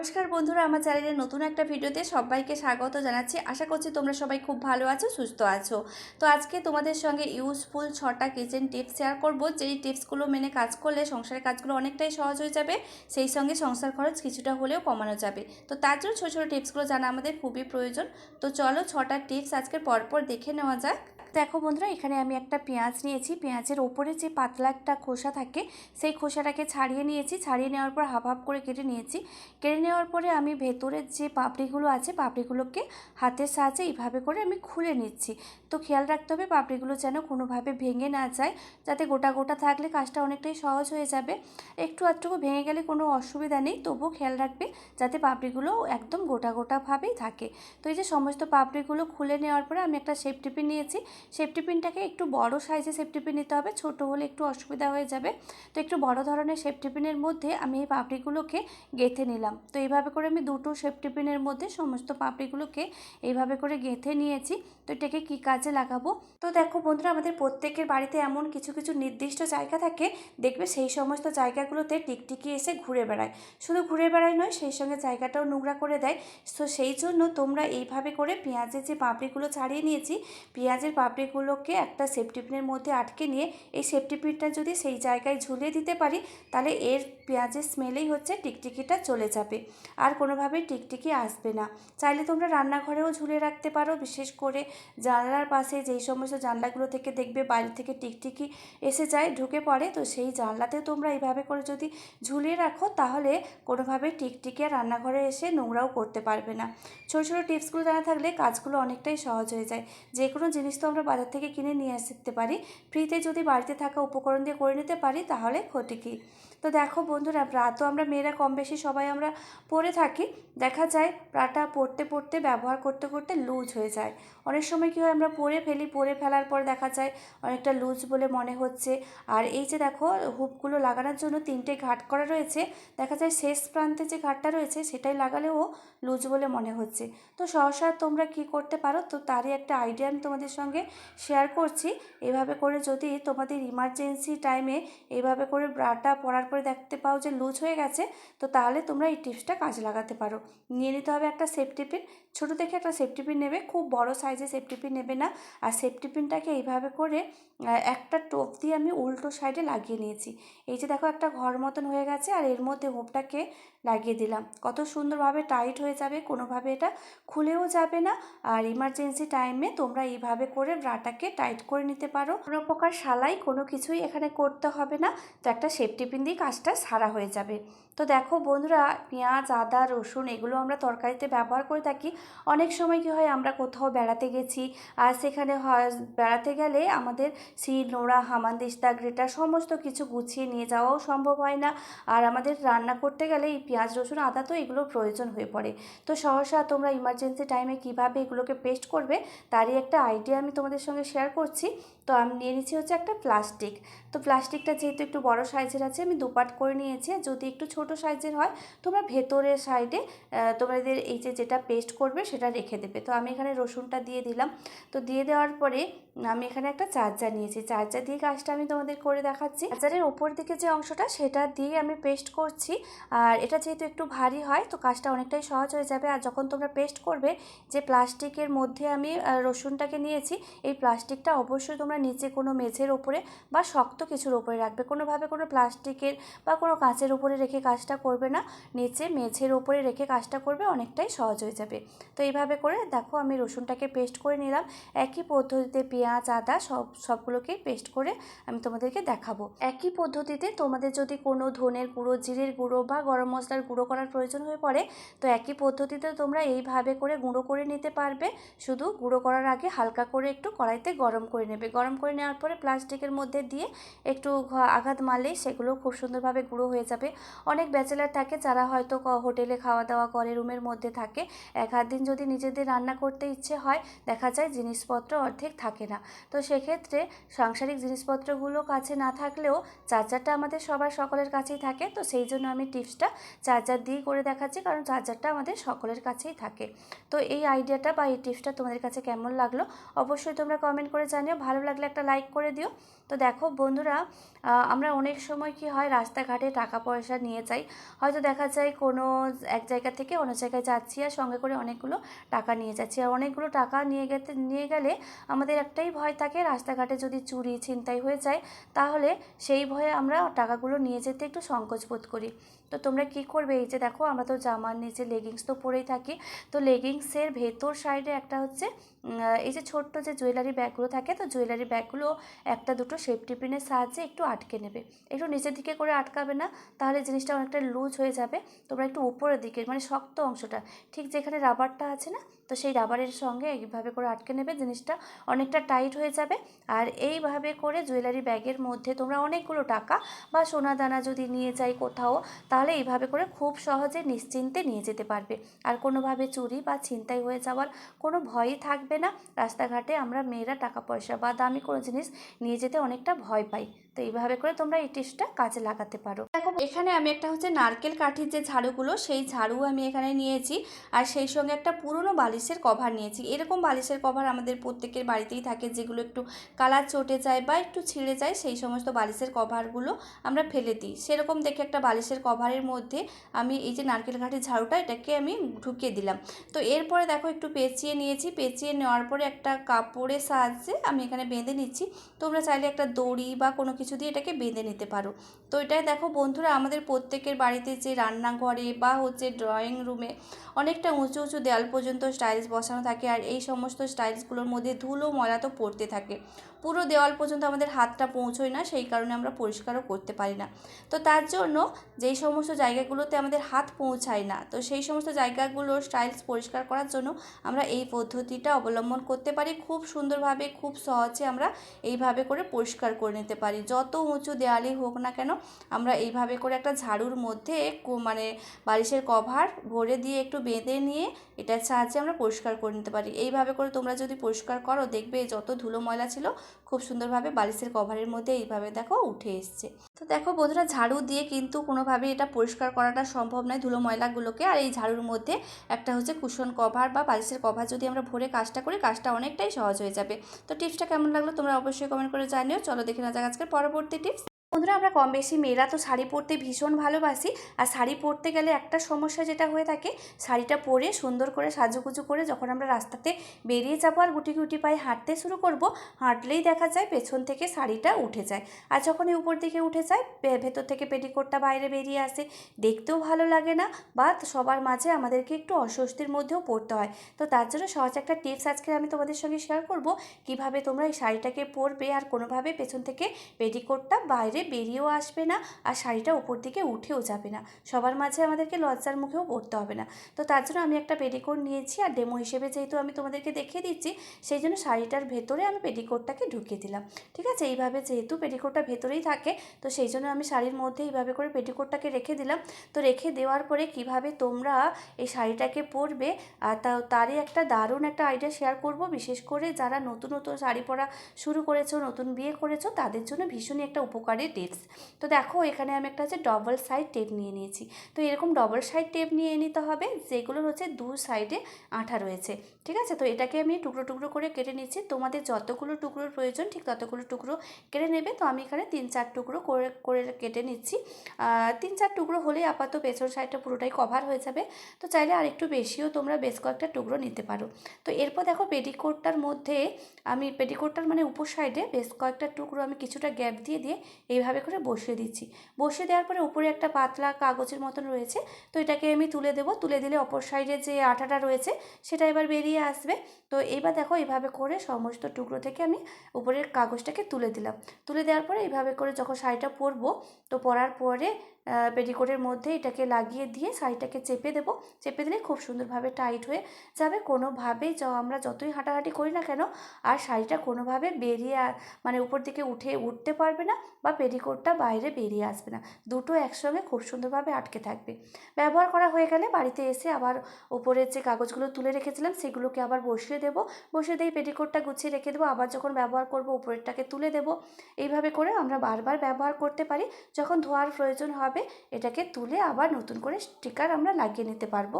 নমস্কার বন্ধুরা, আমার চ্যানেলের নতুন একটা ভিডিওতে সবাইকে স্বাগত জানাচ্ছি। আশা করছি তোমরা সবাই খুব ভালো আছো, সুস্থ আছো। তো আজকে তোমাদের সঙ্গে ইউজফুল ছটা কিচেন টিপস শেয়ার করব। যেই টিপসগুলো মেনে কাজ করলে সংসারের কাজগুলো অনেকটাই সহজ হয়ে যাবে, সেই সঙ্গে সংসার খরচ কিছুটা হলেও কমানো যাবে। তো তার জন্য ছোটো ছোটো টিপসগুলো জানা আমাদের খুবই প্রয়োজন। তো চলো ছটা টিপস আজকে পরপর দেখে নেওয়া যাক। দেখো বন্ধুরা, এখানে আমি একটা পেঁয়াজ নিয়েছি। পেঁয়াজের ওপরে যে পাতলা একটা খোসা থাকে, সেই খোসাটাকে ছাড়িয়ে নিয়েছি। ছাড়িয়ে নেওয়ার পর হাফ হাফ করে কেটে নিয়েছি। কেটে নেওয়ার পরে আমি ভেতরের যে পাপড়িগুলো আছে, পাপড়িগুলোকে হাতের সাহায্যে এইভাবে করে আমি খুলে নিচ্ছি। তো খেয়াল রাখতে হবে পাপড়িগুলো যেন কোনোভাবে ভেঙে না যায়, যাতে গোটা গোটা থাকলে কাজটা অনেকটাই সহজ হয়ে যাবে। একটু আধটুকু ভেঙে গেলে কোনো অসুবিধা নেই, তবুও খেয়াল রাখবে যাতে পাপড়িগুলো একদম গোটা গোটাভাবেই থাকে। তো এই যে সমস্ত পাপড়িগুলো খুলে নেওয়ার পরে আমি একটা সেফটি পিন নিয়েছি। সেফটি পিনটাকে একটু বড় সাইজে সেফটি পিন নিতে হবে, ছোট হলে একটু অসুবিধা হয়ে যাবে। তো একটু বড় ধরনের সেফটি পিনের মধ্যে আমি এই পাপড়িগুলোকে গেঁথে নিলাম। তো এইভাবে করে আমি দুটো সেফটি পিনের মধ্যে সমস্ত পাপড়িগুলোকে এইভাবে করে গেঁথে নিয়েছি। তো এটাকে কী কাজে লাগাবো? তো দেখো বন্ধুরা, আমাদের প্রত্যেকের বাড়িতে এমন কিছু কিছু নির্দিষ্ট জায়গা থাকে, দেখবে সেই সমস্ত জায়গাগুলোতে টিকটিকি এসে ঘুরে বেড়ায়। শুধু ঘুরে বেড়ায় নয়, সেই সঙ্গে জায়গাটাও নোংরা করে দেয়। তো সেই জন্য তোমরা এইভাবে করে পেঁয়াজের যে পাপড়িগুলো ছাড়িয়ে নিয়েছি, পেঁয়াজের পাপড়িগুলোকে একটা সেফটি পিনের মধ্যে আটকে নিয়ে, এই সেফটি পিনটা যদি সেই জায়গায় ঝুলিয়ে দিতে পারি, তাহলে এর পেঁয়াজের স্মেলেই হচ্ছে টিকটিকিটা চলে যাবে। আর কোনোভাবেই টিকটিকি আসবে না। চাইলে তোমরা রান্নাঘরেও ঝুলিয়ে রাখতে পারো, বিশেষ করে জানলার পাশে যেই সমস্ত জানলাগুলো থেকে দেখবে বাইরে থেকে টিকটিকি এসে যায়, ঢুকে পড়ে। তো সেই জানলাতেও তোমরা এইভাবে করে যদি ঝুলিয়ে রাখো, তাহলে কোনোভাবে টিকটিকি আর রান্নাঘরে এসে নোংরাও করতে পারবে না। ছোটো ছোটো টিপসগুলো জানা থাকলে কাজগুলো অনেকটাই সহজ হয়ে যায়। যে কোনো জিনিস তো আমরা বাজার থেকে কিনে নিয়ে আসতে পারি। ফ্রিতে যদি বাড়িতে থাকা উপকরণ দিয়ে করে নিতে পারি, তাহলে ক্ষতি কী? তো দেখো বন্ধুরা ব্রা তো আমরা মেয়েরা কম বেশি সবাই আমরা পরে থাকি। দেখা যায় ব্রাটা পরতে পরতে ব্যবহার করতে করতে লুজ হয়ে যায়। অনেক সময় কী হয়, আমরা পরে ফেলি পরে ফেলার পর দেখা যায় অনেকটা লুজ বলে মনে হচ্ছে। আর এই যে দেখো, হুপগুলো লাগানোর জন্য তিনটে ঘাট করা রয়েছে। দেখা যায় শেষ প্রান্তে যে ঘাটটা রয়েছে, সেটাই লাগালেও লুজ বলে মনে হচ্ছে। তো সহসা তোমরা কি করতে পারো? তো তারই একটা আইডিয়া আমি তোমাদের সঙ্গে শেয়ার করছি। এভাবে করে যদি তোমাদের ইমার্জেন্সি টাইমে এইভাবে করে ব্রাটা পরার পরে দেখতে পাও যে লুজ হয়ে গেছে, তো তাহলে তোমরা এই টিপসটা কাজে লাগাতে পারো। নিয়ে নিতে হবে একটা সেফটি পিন ছোটো থেকে একটা সেফটি পিন নেবে, খুব বড় সাইজে সেফটি পিন নেবে না। আর সেফটি পিনটাকে এইভাবে করে একটা টোপ দিয়ে আমি উল্টো সাইডে লাগিয়ে নিয়েছি। এই যে দেখো একটা ঘর মতন হয়ে গেছে, আর এর মধ্যে হোপটাকে লাগিয়ে দিলাম। কত সুন্দরভাবে টাইট হয়ে যাবে, কোনোভাবে এটা খুলেও যাবে না। আর ইমার্জেন্সি টাইমে তোমরা এইভাবে করে ব্রাটাকে টাইট করে নিতে পারো। কোনো প্রকার সালাই কোনো কিছুই এখানে করতে হবে না। তো একটা সেফটি পিন দিয়ে কাজটা সারা হয়ে যাবে। তো দেখো বন্ধুরা, পেঁয়াজ, আদা, রসুন এগুলো আমরা তরকারিতে ব্যবহার করে থাকি। অনেক সময় কী হয়, আমরা কোথাও বেড়াতে গেছি, আর সেখানে হয়, বেড়াতে গেলে আমাদের শিল, নোড়া হামানদিস্তা গ্রেটার সমস্ত কিছু গুছিয়ে নিয়ে যাওয়াও সম্ভব হয় না। আর আমাদের রান্না করতে গেলে এই পেঁয়াজ, রসুন, আদা তো এগুলোর প্রয়োজন হয়ে পড়ে। তো সহসা তোমরা ইমার্জেন্সি টাইমে কীভাবে এগুলোকে পেস্ট করবে, তারই একটা আইডিয়া আমি তোমাদের সঙ্গে শেয়ার করছি। তো আমি নিয়ে নিচ্ছি হচ্ছে একটা প্লাস্টিক তো প্লাস্টিকটা যেহেতু একটু বড় সাইজের আছে, আমি দুপাট করে নিয়েছি। যদি একটু ছোট সাইজের হয়, তোমরা ভেতরের সাইডে তোমাদের এই যে যেটা পেস্ট করবে সেটা রেখে দেবে। তো আমি এখানে রসুনটা দিয়ে দিলাম। তো দিয়ে দেওয়ার পরে আমি এখানে একটা চার্জার নিয়েছি। চার্জার দিয়ে কাজটা আমি তোমাদের করে দেখাচ্ছি। চার্জারের ওপর দিকে যে অংশটা, সেটা দিয়ে আমি পেস্ট করছি। আর এটা যেহেতু একটু ভারী হয়, তো কাজটা অনেকটাই সহজ হয়ে যাবে। আর যখন তোমরা পেস্ট করবে, যে প্লাস্টিকের মধ্যে আমি রসুনটাকে নিয়েছি, এই প্লাস্টিকটা অবশ্যই তোমরা নিচে কোনো মেঝের ওপরে বা শক্ত কিছুর ওপরে রাখবে। কোনোভাবে কোনো প্লাস্টিকের বা কোনো কাঁচের ওপরে রেখে কাজটা করবে না। নিচে মেঝের ওপরে রেখে কাজটা করবে, অনেকটাই সহজ হয়ে যাবে। তো এইভাবে করে দেখো, আমি রসুনটাকে পেস্ট করে নিলাম। একই পদ্ধতিতে পেঁয়াজ আদা সব সবগুলোকেই পেস্ট করে আমি তোমাদেরকে দেখাবো। একই পদ্ধতিতে তোমাদের যদি কোনো ধনের গুঁড়ো, জিরের গুঁড়ো বা গরম মশলার গুঁড়ো করার প্রয়োজন হয়ে পড়ে, তো একই পদ্ধতিতে তোমরা এইভাবে করে গুঁড়ো করে নিতে পারবে। শুধু গুঁড়ো করার আগে হালকা করে একটু কড়াইতে গরম করে নেবে। গরম করে নেওয়ার পরে প্লাস্টিকের মধ্যে দিয়ে একটু আঘাত মারলেই সেগুলো খুব সুন্দরভাবে গুঁড়ো হয়ে যাবে। অনেক ব্যাচেলার থাকে যারা হয়তো হোটেলে খাওয়া দাওয়া করে, রুমের মধ্যে থাকে। এক দিন যদি নিজেদের রান্না করতে ইচ্ছে হয়, দেখা যায় জিনিসপত্র অর্ধেক থাকে না। তো সেক্ষেত্রে সাংসারিক জিনিসপত্রগুলো কাছে না থাকলেও চার্জারটা আমাদের সবার সকলের কাছেই থাকে। তো সেই জন্য আমি টিপসটা চার্জার দিয়েই করে দেখাচ্ছি, কারণ চার্জারটা আমাদের সকলের কাছেই থাকে। তো এই আইডিয়াটা বা এই টিপসটা তোমাদের কাছে কেমন লাগল অবশ্যই তোমরা কমেন্ট করে জানিও। ভালো লাগলে একটা লাইক করে দিও। তো দেখো বন্ধুরা আমরা অনেক সময় কি হয়, রাস্তাঘাটে টাকা পয়সা নিয়ে যাই। হয়তো দেখা যায় কোনো এক জায়গা থেকে অন্য জায়গায় যাচ্ছি আর সঙ্গে করে অনেকগুলো টাকা নিয়ে যাচ্ছি। আর অনেকগুলো টাকা নিয়ে গেতে, নিয়ে গেলে আমাদের একটাই ভয় থাকে রাস্তাঘাটে যদি চুরি, ছিনতাই হয়ে যায়, তাহলে সেই ভয়ে আমরা টাকাগুলো নিয়ে যেতে একটু সংকোচ বোধ করি। তো তোমরা কি করবে? এই যে দেখো, আমরা তো জামার নিচে লেগিংস তো পরেই থাকি। তো লেগিংসের ভেতর সাইডে একটা হচ্ছে এই যে ছোট্ট যে জুয়েলারি ব্যাগগুলো থাকে, তো জুয়েলারি ব্যাগগুলো একটা দুটো সেফটি পিনের সাহায্যে একটু আটকে নেবে। একটু নিচের দিকে করে আটকাবে না, তাহলে জিনিসটা অনেকটা লুজ হয়ে যাবে। তোমরা একটু উপরের দিকে মানে শক্ত অংশটা, ঠিক যেখানে রাবারটা আছে না তো সেই রাবারের সঙ্গে এইভাবে করে আটকে নেবে, জিনিসটা অনেকটা টাইট হয়ে যাবে। আর এইভাবে করে জুয়েলারি ব্যাগের মধ্যে তোমরা অনেকগুলো টাকা বা সোনা দানা যদি নিয়ে যাই কোথাও, তাহলে এইভাবে করে খুব সহজে নিশ্চিন্তে নিয়ে যেতে পারবে। আর কোনোভাবে চুরি বা ছিনতাই হয়ে যাওয়ার কোনো ভয়ই থাকবে না। রাস্তাঘাটে আমরা মেয়েরা টাকা পয়সা বা দামি কোনো জিনিস নিয়ে যেতে অনেকটা ভয় পাই। তো এইভাবে করে তোমরা এই টিপসটা কাজে লাগাতে পারো। দেখো, এখানে আমি একটা হচ্ছে নারকেল কাঠির যে ঝাড়ুগুলো, সেই ঝাড়ু আমি এখানে নিয়েছি। আর সেই সঙ্গে একটা পুরনো বালিশের কভার নিয়েছি। এরকম বালিশের কভার আমাদের প্রত্যেকের বাড়িতেই থাকে, যেগুলো একটু কালার চটে যায় বা একটু ছিঁড়ে যায়, সেই সমস্ত বালিশের কভারগুলো আমরা ফেলে দিই। সেরকম দেখে একটা বালিশের কভারের মধ্যে আমি এই যে নারকেল কাঠির ঝাড়ুটা, এটাকে আমি ঢুকিয়ে দিলাম। তো এরপরে দেখো, একটু পেঁচিয়ে নিয়েছি। পেঁচিয়ে নেওয়ার পরে একটা কাপড়ের সাহায্যে আমি এখানে বেঁধে নিচ্ছি। তোমরা চাইলে একটা দড়ি বা কোনো কিছু দিয়ে এটাকে বেঁধে নিতে পারো। তো এটাই দেখো বন্ধুরা, আমাদের প্রত্যেকের বাড়িতে যে রান্নাঘরে বা হচ্ছে ড্রয়িং রুমে অনেকটা উঁচু উঁচু দেয়াল পর্যন্ত স্টাইলস বসানো থাকে আর এই সমস্ত স্টাইলসগুলোর মধ্যে ধুলো ময়লা তো পড়তে থাকে। পুরো দেওয়াল পর্যন্ত আমাদের হাতটা পৌঁছয় না, সেই কারণে আমরা পরিষ্কারও করতে পারি না। তো তার জন্য যেই সমস্ত জায়গাগুলোতে আমাদের হাত পৌঁছায় না, তো সেই সমস্ত জায়গাগুলোর স্টাইলস পরিষ্কার করার জন্য আমরা এই পদ্ধতিটা অবলম্বন করতে পারি। খুব সুন্দরভাবে, খুব সহজে আমরা এইভাবে করে পরিষ্কার করে নিতে পারি। যত উঁচু দেয়ালই হোক না কেন, আমরা এইভাবে করে একটা ঝাড়ুর মধ্যে মানে বালিশের কভার ভরে দিয়ে একটু বেঁধে নিয়ে এটার সাহায্যে আমরা পরিষ্কার করে নিতে পারি। এইভাবে করে তোমরা যদি পরিষ্কার করো, দেখবে যত ধুলো ময়লা ছিল খুব সুন্দরভাবে বালিশের কভারের মধ্যে এইভাবে দেখো উঠে এসছে। তো দেখো বন্ধুরা, ঝাড়ু দিয়ে কিন্তু কোনোভাবে এটা পরিষ্কার করাটা সম্ভব নয় ধুলো ময়লাগুলোকে। আর এই ঝাড়ুর মধ্যে একটা হচ্ছে কুশন কভার বা বালিশের কভার যদি আমরা ভরে কাজটা করি, কাজটা অনেকটাই সহজ হয়ে যাবে। তো টিপসটা কেমন লাগল তোমরা অবশ্যই কমেন্ট করে জানিও। চলো দেখে না যাক আজকের পরবর্তী টিপস। বন্ধুরা, আমরা কম বেশি মেয়েরা তো শাড়ি পরতে ভীষণ ভালোবাসি। আর শাড়ি পরতে গেলে একটা সমস্যা যেটা হয়ে থাকে, শাড়িটা পরে সুন্দর করে সাজুগুজু করে যখন আমরা রাস্তাতে বেরিয়ে যাব আর গুটি গুটি পায়ে হাঁটতে শুরু করব, হাঁটলেই দেখা যায় পেছন থেকে শাড়িটা উঠে যায়। আর যখন এই উপর দিকে উঠে যায় ভেতর থেকে পেটিকোটটা বাইরে বেরিয়ে আসে। দেখতেও ভালো লাগে না বা সবার মাঝে আমাদেরকে একটু অস্বস্তির মধ্যেও পড়তে হয়। তো তার জন্য সহজ একটা টিপস আজকে আমি তোমাদের সঙ্গে শেয়ার করব, কীভাবে তোমরা এই শাড়িটাকে পরবে আর কোনোভাবে পেছন থেকে পেটিকোটটা বাইরে বেরিয়েও আসবে না আর শাড়িটা উপর দিকে উঠেও যাবে না। সবার মাঝে আমাদেরকে লজ্জার মুখেও পড়তে হবে না। তো তার জন্য আমি একটা পেটিকোট নিয়েছি আর ডেমো হিসেবে যেহেতু আমি তোমাদেরকে দেখিয়ে দিচ্ছি, সেই জন্য শাড়িটার ভেতরে আমি পেটিকোটটাকে ঢুকিয়ে দিলাম। ঠিক আছে? এইভাবে যেহেতু পেটিকোটটা ভেতরেই থাকে, তো সেই জন্য আমি শাড়ির মধ্যে এইভাবে করে পেটিকোটটাকে রেখে দিলাম। তো রেখে দেওয়ার পরে কীভাবে তোমরা এই শাড়িটাকে পরবে আর তা তারই একটা দারুণ একটা আইডিয়া শেয়ার করব। বিশেষ করে যারা নতুন নতুন শাড়ি পরা শুরু করেছ, নতুন বিয়ে করেছ, তাদের জন্য ভীষণই একটা উপকারী টিপস। তো দেখো, এখানে আমি একটা হচ্ছে ডবল সাইড টেপ নিয়ে নিয়েছি। তো এরকম ডবল সাইড টেপ নিয়ে নিতে হবে যেগুলোর হচ্ছে দু সাইডে আঠা রয়েছে। ঠিক আছে? তো এটাকে আমি টুকরো টুকরো করে কেটে নিচ্ছি। তোমাদের যতগুলো টুকরোর প্রয়োজন, ঠিক ততগুলো টুকরো কেটে নেবে। তো আমি এখানে তিন চার টুকরো করে করে কেটে নিচ্ছি। তিন চার টুকরো হলেই আপাতত পেছন সাইডটা পুরোটাই কভার হয়ে যাবে। তো চাইলে আর একটু বেশিও তোমরা বেশ কয়েকটা টুকরো নিতে পারো। তো এরপর দেখো পেটিকোটটার মধ্যে আমি পেটিকোটটার মানে উপর সাইডে বেশ কয়েকটা টুকরো আমি কিছুটা গ্যাপ দিয়ে দিয়ে এইভাবে করে বসিয়ে দিচ্ছি। বসিয়ে দেওয়ার পরে উপরে একটা পাতলা কাগজের মতন রয়েছে। তো এটাকে আমি তুলে দেবো। তুলে দিলে অপর সাইডে যে আঠাটা রয়েছে, সেটা এবার বেরিয়ে আসবে। তো এবার দেখো এইভাবে করে সমস্ত টুকরো থেকে আমি উপরের কাগজটাকে তুলে দিলাম। তুলে দেওয়ার পরে এইভাবে করে যখন শাড়িটা পরবো, তো পরার পরে পেটিকোটের মধ্যে এটাকে লাগিয়ে দিয়ে শাড়িটাকে চেপে দেবো। চেপে দিলে খুব সুন্দরভাবে টাইট হয়ে যাবে। কোনোভাবেই আমরা যতই হাঁটাহাঁটি করি না কেন, আর শাড়িটা কোনোভাবে বেরিয়ে মানে উপর দিকে উঠে, উঠতে পারবে না বা পেটিকোটটা বাইরে বেরিয়ে আসবে না। দুটো একসঙ্গে খুব সুন্দরভাবে আটকে থাকবে। ব্যবহার করা হয়ে গেলে বাড়িতে এসে আবার উপরের যে কাগজগুলো তুলে রেখেছিলাম, সেগুলোকে আবার বসিয়ে দেবো। বসিয়ে দিয়ে পেটিকোটটা গুছিয়ে রেখে দেবো। আবার যখন ব্যবহার করব উপরেরটাকে তুলে দেবো। এইভাবে করে আমরা বারবার ব্যবহার করতে পারি। যখন ধোয়ার প্রয়োজন হবে, এটাকে তুলে আবার নতুন করে স্টিকার আমরা লাগিয়ে নিতে পারব।